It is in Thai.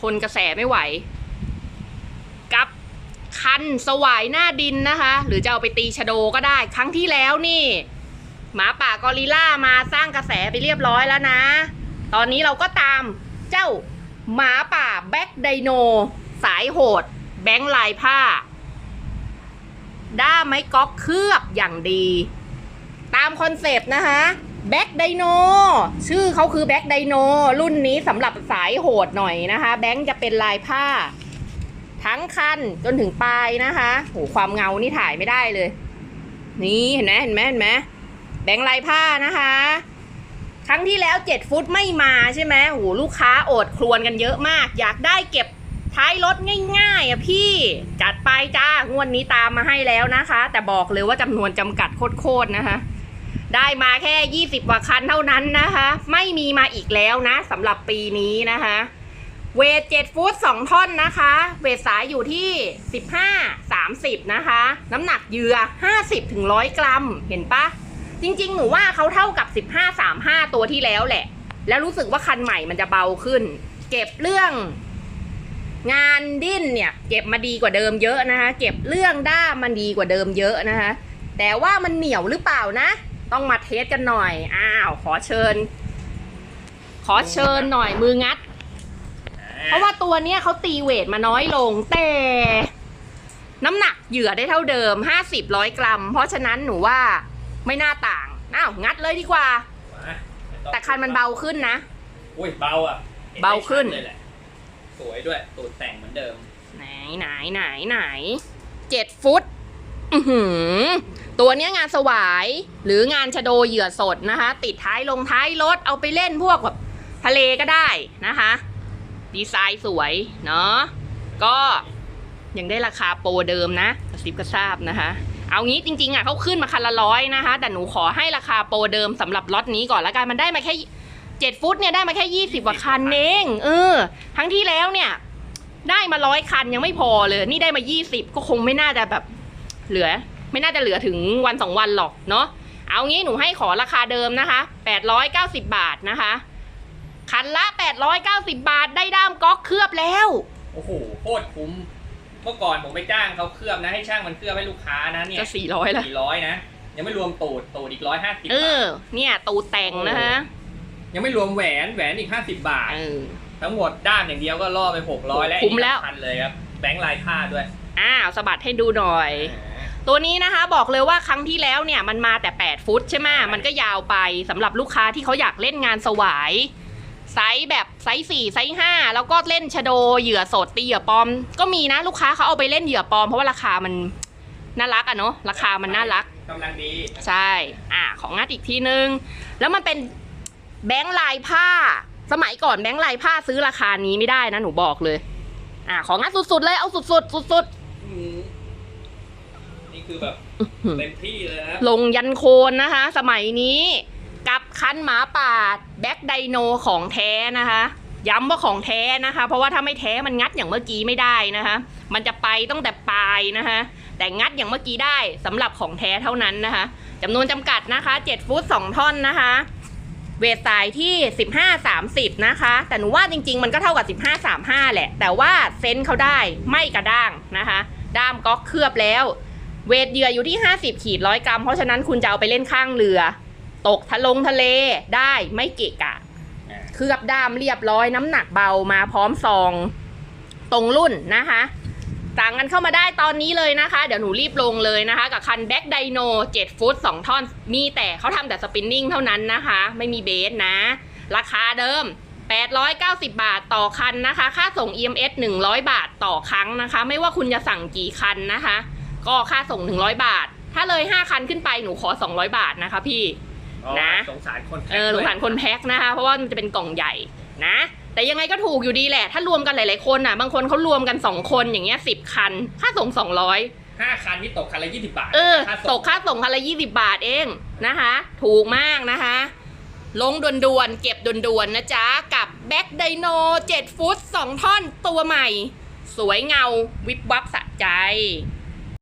ทนกระแสไม่ไหว กับคันสวายหน้าดินนะคะ หรือจะเอาไปตีชะโดก็ได้ ครั้งที่แล้วนี่ หมาป่ากอริล่ามาสร้างกระแสไปเรียบร้อยแล้วนะ ตอนนี้เราก็ตามเจ้าหมาป่าแบ็กไดโน สายโหด แบงค์ลายผ้า ด้าไม้ก๊อกเคลือบอย่างดี ตามคอนเซปต์นะคะ แบ็กไดโนชื่อเขาคือแบ็กไดโนรุ่นนี้สำหรับสายโหดหน่อยนะคะ แบงค์จะเป็นลายผ้า ทั้งคันจนถึงปลายนะคะโหความเงานี่ถ่ายไม่ได้เลย นี่เห็นไหมเห็นไหมเห็นไหมแบงค์ลายผ้านะคะ ครั้งที่แล้ว7ฟุตไม่มาใช่ไหมโหลูกค้าโอดครวญกันเยอะมาก อยากได้เก็บท้ายรถง่ายๆอะพี่จัดไปจ้างวดนี้ตามมาให้แล้วนะคะ แต่บอกเลยว่าจำนวนจำกัดโคตรๆนะคะ ได้มาแค่ 20กว่าคันเท่านั้นนะคะ ไม่มีมาอีกแล้วนะสำหรับปีนี้นะคะ เวท7ฟุต2ท่อนนะคะ เวทสายอยู่ที่ 15 30 นะคะ น้ำหนักเหยื่อ 50ถึง100 กรัม เห็นปะจริง ๆ หนูว่าเขาเท่ากับ 15 35 ตัวที่แล้วแหละ แล้วรู้สึกว่าคันใหม่มันจะเบาขึ้น เก็บเรื่อง งานดิ้นเนี่ย เก็บมาดีกว่าเดิมเยอะนะคะ เก็บเรื่องด้ามมันดีกว่าเดิมเยอะนะคะ แต่ว่ามันเหนียวหรือเปล่านะ ต้องมาเทสกันหน่อย อ้าว ขอเชิญ ขอเชิญหน่อยมืองัด เพราะว่าตัวเนี้ยเขาตีเวทมาน้อยลง แต่น้ำหนักเหยื่อได้เท่าเดิม50ร้อยกรัม เพราะฉะนั้นหนูว่าไม่น่าต่าง อ้าว งัดเลยดีกว่ามาไม่องแต่คันมันเบาขึ้นนะ อุ้ยเบาอะห็เบาขึ้นได้ชัดเลยแหละ สวยด้วย ตูดแต่งเหมือนเดิม ไหนไหนไหนไหนเจ็ดฟุตอือหือ ตัวเนี้ยงานสวายหรืองานชะโดเหยื่อสดนะคะ ติดท้ายลงท้ายรถเอาไปเล่นพวกแบบทะเลก็ได้นะคะ ดีไซน์สวยเนาะก็ยังได้ราคาโปรเดิมนะกระซิบกระซาบนะคะ เอางี้จริงๆอะเขาขึ้นมาคันละร้อยนะคะ แต่หนูขอให้ราคาโปรเดิมสำหรับล็อตนี้ก่อนละกันมันได้มาแค่เจ็ดฟุตเนี่ยได้มาแค่ยี่สิบกว่าคันเองเออทั้งที่แล้วเนี่ย ได้มาร้อยคันยังไม่พอเลย นี่ได้มายี่สิบก็คงไม่น่าจะแบบ เหลือ ไม่น่าจะเหลือถึงวันสองวันหรอกเนาะเอางี้หนูให้ขอราคาเดิมนะคะแปดร้อยเก้าสิบาทนะคะ คันละแปดร้อยเก้าสิบาทได้ด้ามก๊อกเคลือบแล้ว โอ้โหโคตรคุ้ม เมื่อก่อนผมไปจ้างเขาเคลือบนะให้ช่างมันเคลือบให้ลูกค้านะเนี่ยจะสี่ร้อยละสี่ร้อยนะ ยังไม่รวมตูดตูดอีกร้อยห้าสิบเอบาอทเนี่ยตูแต่งนะคะยังไม่รวมแหวนแหวนอีกห้าสิบบาทเออทั้งหมดด้ามอย่างเดียวก็ล่อไปหกร้อยแล้วคุ้มแล้วพันเลยครับแบงค์ลายผ้าด้วย อ้าวสะบัดให้ดูหน่อย ตัวนี้นะคะบอกเลยว่าครั้งที่แล้วเนี่ยมันมาแต่ 8 ฟุตใช่ไหมมันก็ยาวไปสำหรับลูกค้าที่เขาอยากเล่นงานสวาย ไซส์แบบไซส์สี่ไซส์ห้าแล้วก็เล่นชะโดเหยื่อสดตีเหยื่อปลอม ก็มีนะลูกค้าเขาเอาไปเล่นเหยื่อปลอมเพราะว่าราคามันน่ารักอะเนาะราคามันน่ารัก กำลังดีใช่ อ่า ของงัดอีกทีนึง แล้วมันเป็นแบงค์ลายผ้า สมัยก่อนแบงค์ลายผ้าซื้อราคานี้ไม่ได้นะ หนูบอกเลย อ่า ของงัดสุดๆเลย เอาสุดๆ สุดอืม นี่คือแบบๆเต็มที่เลยนะลงยันโคนนะคะ สมัยนี้ กับคันหมาป่าแบ็คไดโนของแท้นะคะ ย้ำว่าของแท้นะคะ เพราะว่าถ้าไม่แท้มันงัดอย่างเมื่อกี้ไม่ได้นะคะ มันจะไปตั้งแต่ปลายนะคะ แต่งัดอย่างเมื่อกี้ได้สำหรับของแท้เท่านั้นนะคะจำนวนจำกัดนะคะ7ฟุต2ท่อนนะคะเวทสายที่ 15 30 นะคะ แต่หนูว่าจริง ๆ มันก็เท่ากับ 15 35 แหละ แต่ว่าเซนส์เขาได้ไม่กระด้างนะคะ ด้ามก๊อกเคลือบแล้ว เวทเหยื่ออยู่ที่ 50 ขีดร้อยกรัม เพราะฉะนั้นคุณจะเอาไปเล่นข้างเรือ ตกทะลงทะเลได้ไม่เกะกะอ่าเคลือบด้ามเรียบร้อยน้ำหนักเบามาพร้อมซองตรงรุ่นนะคะสั่งกันเข้ามาได้ตอนนี้เลยนะคะ เดี๋ยวหนูรีบลงเลยนะคะ กับคันแบ็กไดโน7ฟุต2ท่อน มีแต่เขาทำแต่สปินนิ่งเท่านั้นนะคะ ไม่มีเบสนะ ราคาเดิม 890 บาทต่อคันนะคะ ค่าส่ง EMS 100 บาทต่อครั้งนะคะ ไม่ว่าคุณจะสั่งกี่คันนะคะ ก็ค่าส่ง 100 บาท ถ้าเลย 5 คันขึ้นไปหนูขอ 200 บาทนะคะพี่อ๋อนะ สงสารคนแพ็คเออสงสารคนแพ็คนะคะ เพราะว่ามันจะเป็นกล่องใหญ่นะ แต่ยังไงก็ถูกอยู่ดีแหละ ถ้ารวมกันหลายๆคนอะ บางคนเขารวมกัน 2 คนอย่างเงี้ยสิบคัน ค่าส่ง 200ห้าคันนี่ตกคันละยี่สิบบาทเออค่าตส่งกค่าส่งคันละ20 บาทเองนะคะ ถูกมากนะคะลงด่วนๆ เก็บด่วนๆ นะจ๊ะ กับแบ็คไดโน7ฟุต 2 ท่อนตัวใหม่ สวยเงาวิบวับสะใจ